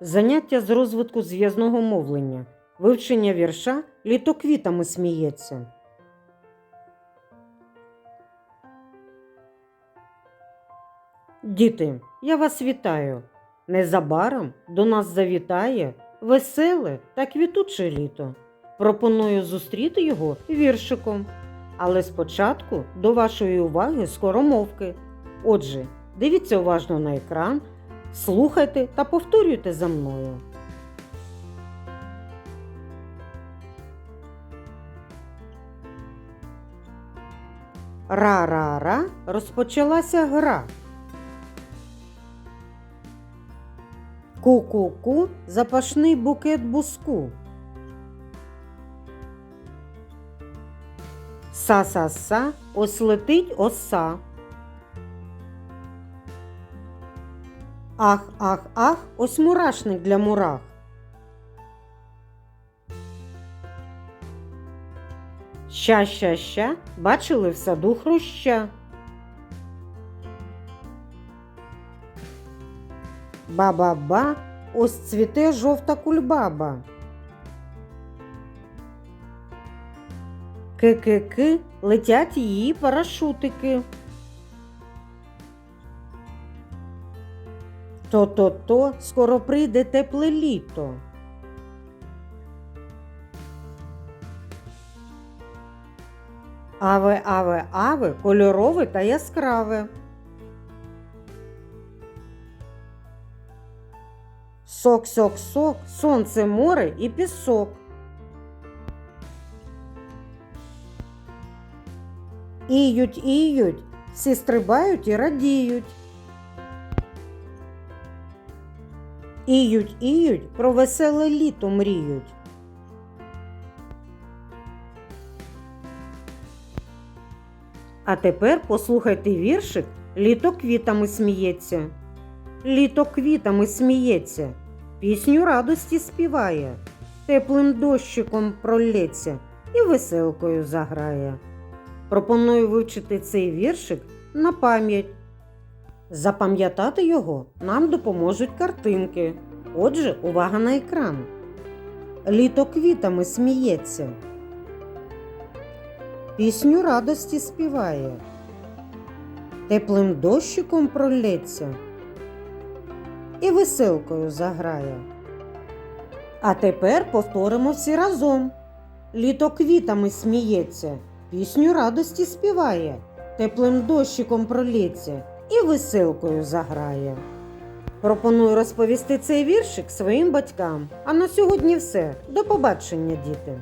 Заняття з розвитку зв'язного мовлення. Вивчення вірша літоквітами сміється. Діти, я вас вітаю. Незабаром до нас завітає веселе та квітуче літо. Пропоную зустріти його віршиком. Але спочатку до вашої уваги скоромовки. Отже, дивіться уважно на екран, слухайте та повторюйте за мною. Ра-ра-ра розпочалася гра. Ку-ку-ку запашний букет буску. Са-са-са ось летить оса. Ах, ах, ах, ось мурашник для мурах. Ща, ща, ща, бачили в саду хруща. Ба-ба-ба, ось цвіте жовта кульбаба. Ки-ки-ки, летять її парашутики. То-то-то, скоро прийде тепле літо. Аве, аве, аве, кольорове та яскраве. Сок, сок, сок, сонце, море і пісок. Іють, іють, всі стрибають і радіють. Іють, іють, про веселе літо мріють. А тепер послухайте віршик Літо квітами сміється. Літо квітами сміється, пісню радості співає, теплим дощиком пролється і веселкою заграє. Пропоную вивчити цей віршик на пам'ять. Запам'ятати його нам допоможуть картинки. Отже, увага на екран. Літо квітами сміється. Пісню радості співає. Теплим дощиком пролється і веселкою заграє. А тепер повторимо всі разом. Літо квітами сміється, пісню радості співає, теплим дощиком пролється і веселкою заграє. Пропоную розповісти цей віршик своїм батькам. А на сьогодні все. До побачення, діти!